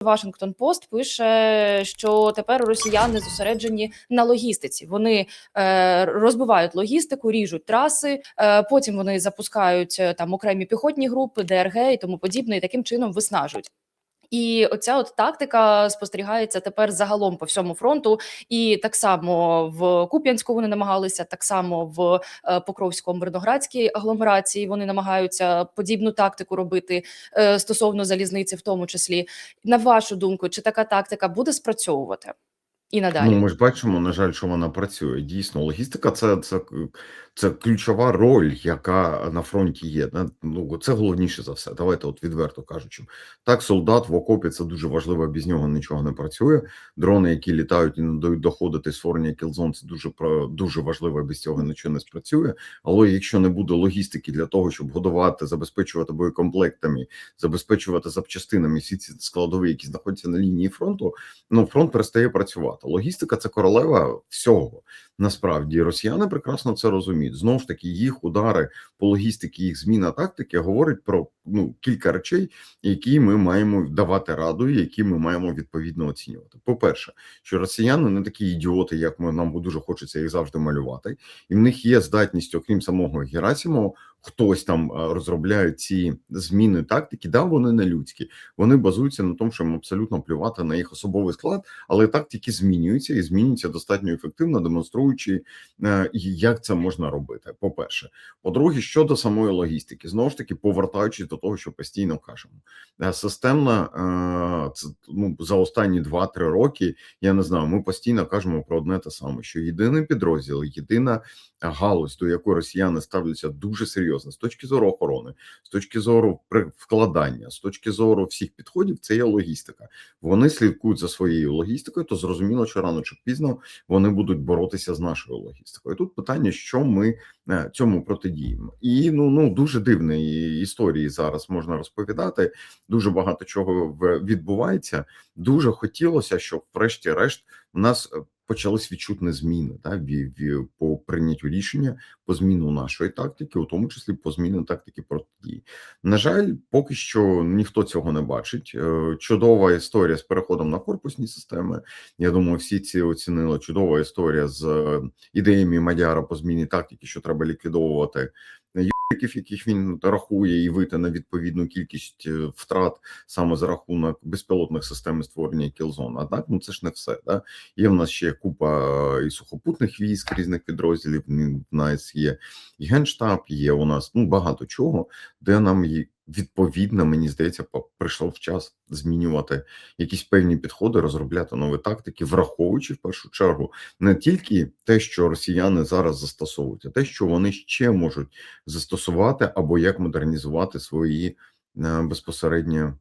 Вашингтон Пост пише, що тепер росіяни зосереджені на логістиці. Вони е, розбивають логістику, ріжуть траси. Е, потім вони запускають е, там окремі піхотні групи, ДРГ і тому подібне, і таким чином виснажують. І оця от тактика спостерігається тепер загалом по всьому фронту. І так само в Куп'янську вони намагалися, так само в Покровському Покровсько-Мирноградській агломерації вони намагаються подібну тактику робити е, стосовно залізниці, в тому числі. На вашу думку, чи така тактика буде спрацьовувати і надалі? Ну, ми ж бачимо, на жаль, що вона працює. Дійсно, логістика це, це, це ключова роль, яка на фронті є. Ну, це головніше за все. Давайте, от відверто кажучи. Так, солдат в окопі це дуже важливо, без нього нічого не працює. Дрони, які літають і не дають доходити створення кілзон, це дуже про- дуже важливо, без цього нічого не спрацює. Але якщо не буде логістики для того, щоб годувати, забезпечувати боєкомплектами, забезпечувати запчастинами всі ці складові, які знаходяться на лінії фронту, ну фронт перестає працювати. Логістика це королева всього. Насправді росіяни прекрасно це розуміють. Знову ж таки, їх удари по логістиці, їх зміна тактики говорить про ну кілька речей, які ми маємо давати раду, і які ми маємо відповідно оцінювати. По перше, що росіяни не такі ідіоти, як ми нам дуже хочеться їх завжди малювати, і в них є здатність, окрім самого Герасимова, хтось там е, розробляє ці зміни тактики. Да, вони не людські. Вони базуються на тому, що їм абсолютно плювати на їх особовий склад, але тактики змінюються і змінюються достатньо ефективно, демонструючи, е, як це можна робити. По перше, по-друге, щодо самої логістики, знову ж таки, повертаючись до того, що постійно кажемо, Е, системна ну, за останні 2-3 роки. Я не знаю. Ми постійно кажемо про одне те саме: що єдиний підрозділ, єдина галузь, до якої росіяни ставляться дуже серйозно з точки зору охорони, з точки зору вкладання, з точки зору всіх підходів, це є логістика. Вони слідкують за своєю логістикою, то зрозуміло, що рано чи пізно вони будуть боротися з нашою логістикою. Тут питання, що ми е, цьому протидіємо, і ну ну дуже дивні історії зараз можна розповідати. Дуже багато чого відбувається. Дуже хотілося, щоб, врешті-решт, у нас е, почались відчутні зміни та по прийняттю рішення по зміну нашої тактики, у тому числі по зміну тактики протидії. На жаль, поки що ніхто цього не бачить. Е, Чудова історія з переходом на корпусні системи. Я думаю, всі ці оцінили. Чудова історія з е, ідеями Мадяра по зміні тактики, що треба ліквідовувати юриків, яких він рахує, і вийти на відповідну кількість е, втрат саме за рахунок безпілотних систем створення кілзон. так ну це ж не все. Да? Є в нас ще купа е, і сухопутних військ різних підрозділів. В нас є і генштаб, є у нас ну багато чого, де нам відповідно, мені здається, прийшов час змінювати якісь певні підходи, розробляти нові тактики, враховуючи в першу чергу не тільки те, що росіяни зараз застосовують, а те, що вони ще можуть застосувати або як модернізувати свої е, безпосередньо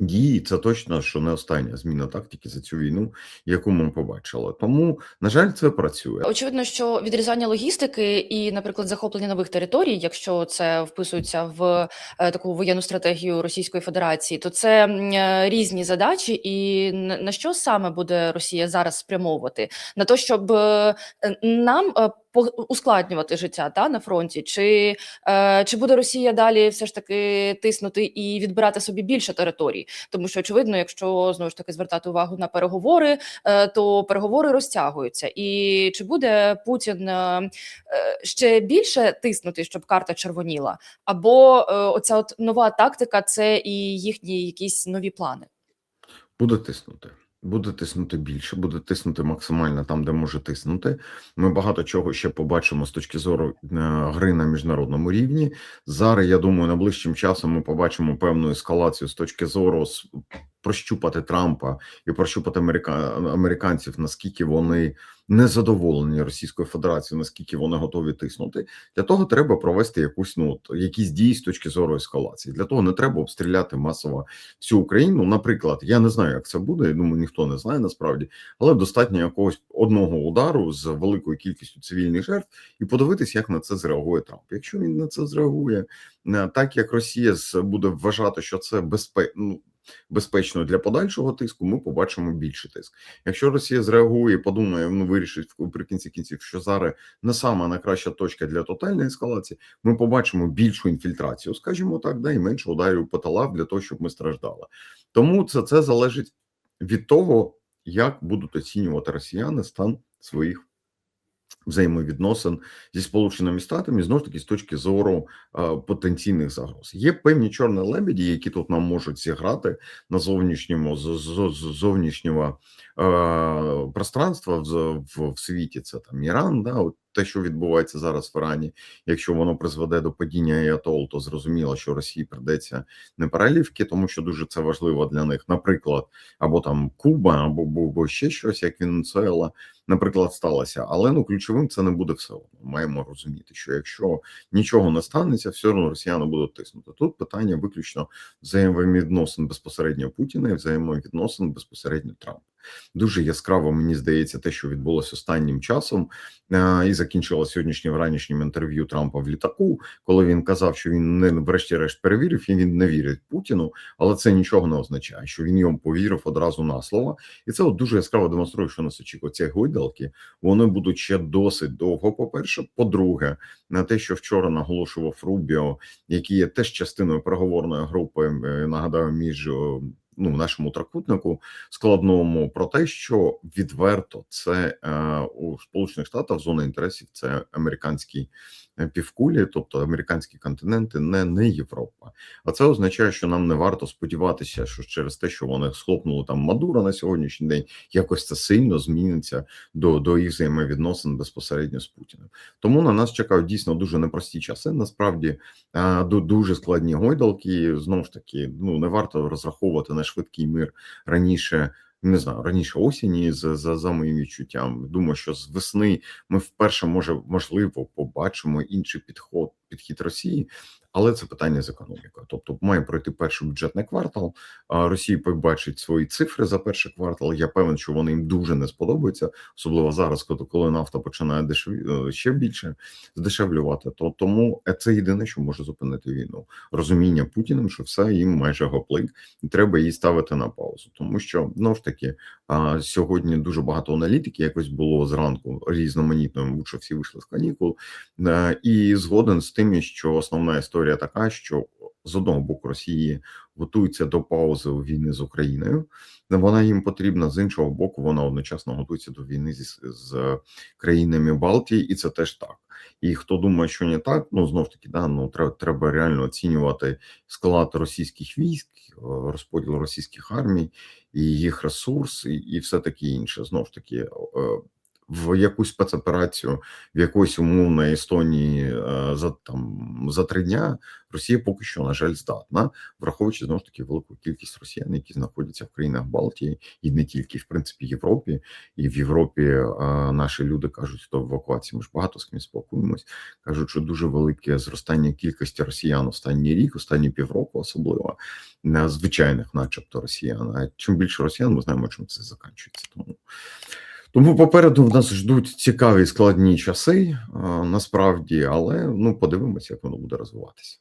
дії. Це точно, що не остання зміна тактики за цю війну, яку ми побачили. Тому, на жаль, це працює. Очевидно, що відрізання логістики і, наприклад, захоплення нових територій, якщо це вписується в е, таку воєнну стратегію Російської Федерації, то це е, різні задачі. І на що саме буде Росія зараз спрямовувати? На те, щоб е, нам ускладнювати життя та на фронті, чи, е, чи буде Росія далі все ж таки тиснути і відбирати собі більше територій? Тому що очевидно, якщо знову ж таки звертати увагу на переговори, е, то переговори розтягуються. І чи буде Путін е, е, ще більше тиснути, щоб карта червоніла? Або оця от нова тактика це і їхні якісь нові плани? Буде тиснути. Буде тиснути більше, буде тиснути максимально там, де може тиснути. Ми багато чого ще побачимо з точки зору е, гри на міжнародному рівні. Зараз я думаю, найближчим часом ми побачимо певну ескалацію з точки зору прощупати Трампа і прощупати америка... американців, наскільки вони незадоволені Російською Федерацією, наскільки вони готові тиснути. Для того треба провести якусь ну якісь дії з точки зору ескалації. Для того не треба обстріляти масово всю Україну. Наприклад, я не знаю, як це буде. Я думаю, ніхто не знає насправді, але достатньо якогось одного удару з великою кількістю цивільних жертв і подивитись, як на це зреагує Трамп. Якщо він на це зреагує, е, так як Росія буде вважати, що це безпе... ну, безпечно для подальшого тиску, ми побачимо більший тиск. Якщо Росія зреагує, подумає, ну вирішить при кінці кінців, що зараз не сама найкраща точка для тотальної ескалації, ми побачимо більшу інфільтрацію, скажімо так, да, і менше ударів по талах для того, щоб ми страждали. Тому це, це залежить від того, як будуть оцінювати росіяни стан своїх взаємовідносин зі Сполученими Штатами, знову ж таки, з точки зору е, потенційних загроз. Є певні чорні лебеді, які тут нам можуть зіграти на зовнішньому з, зовнішнього е, пространства в, в, в світі. Це там Іран, да, от те, що відбувається зараз в Ірані. Якщо воно призведе до падіння Аятол, то зрозуміло, що Росії придеться не перелівки, тому що дуже це важливо для них. Наприклад, або там Куба, або, або, ще щось, як Венесуела, наприклад, сталося. Але ну ключовим це не буде все одно. Маємо розуміти, що якщо нічого не станеться, все одно росіяни будуть тиснути. Тут питання виключно взаємовідносин безпосередньо Путіна і взаємовідносин безпосередньо Трампа. Дуже яскраво мені здається, те, що відбулося останнім часом, е, і закінчилося сьогоднішнім ранішнім інтерв'ю Трампа в літаку, коли він казав, що він не врешті-решт перевірив, і він не вірить Путіну, але це нічого не означає, що він йому повірив одразу на слово, і це от дуже яскраво демонструє, що нас очікує ці гойдалки. Вони будуть ще досить довго. По перше, по-друге, на те, що вчора наголошував Рубіо, який є теж частиною переговорної групи, е, нагадаю, між. Ну, нашому трикутнику складному про те, що відверто це е, у Сполучених Штатах зона інтересів це американські е, півкулі, тобто американські континенти, не, не Європа. А це означає, що нам не варто сподіватися, що через те, що вони схлопнули там Мадура на сьогоднішній день, якось це сильно зміниться до, до їх взаємовідносин безпосередньо з Путіним. Тому на нас чекають дійсно дуже непрості часи. Насправді е, дуже складні гойдалки. Знову ж таки, ну не варто розраховувати на швидкий мир раніше. Не знаю, раніше осені за, за, за моїм відчуттям. Думаю, що з весни ми вперше може можливо побачимо інший підход підхід Росії, але це питання з економікою. Тобто, має пройти перший бюджетний квартал. Росія побачить свої цифри за перший квартал. Я певен, що вони їм дуже не сподобаються, особливо зараз, коли нафта починає дешеві е, ще більше здешевлювати. То тому е, це єдине, що може зупинити війну. Розуміння Путіним, що все їм майже гоплик, і треба її ставити на паузу, тому що ну ж таки а, сьогодні дуже багато аналітики. Якось було зранку різноманітно, мабуть, що всі вийшли з канікул, Е, і згоден з тим, що основна історія така, що з одного боку Росії готується до паузи у війни з Україною. Вона їм потрібна з іншого боку. Вона одночасно готується до війни зі з країнами Балтії, і це теж так. І хто думає, що не так, ну знов таки, да ну треба треба реально оцінювати склад російських військ, е, розподіл російських армій і їх ресурс, і, і все таке інше. Знов таки. В якусь спецоперацію в якоїсь умовної Естонії е, за там за три дня Росія поки що на жаль здатна, враховуючи знову ж таки велику кількість росіян, які знаходяться в країнах Балтії, і не тільки в принципі Європі. І в Європі е, наші люди кажуть, хто в евакуації. Ми ж багато з ким спілкуємось. кажуть, що дуже велике зростання кількості росіян останній рік, останні півроку, особливо на звичайних, начебто, росіян. А чим більше росіян, ми знаємо, чим це закінчується. Тому. Тому попереду в нас ждуть цікаві складні часи, насправді, але ну подивимося, як воно буде розвиватися.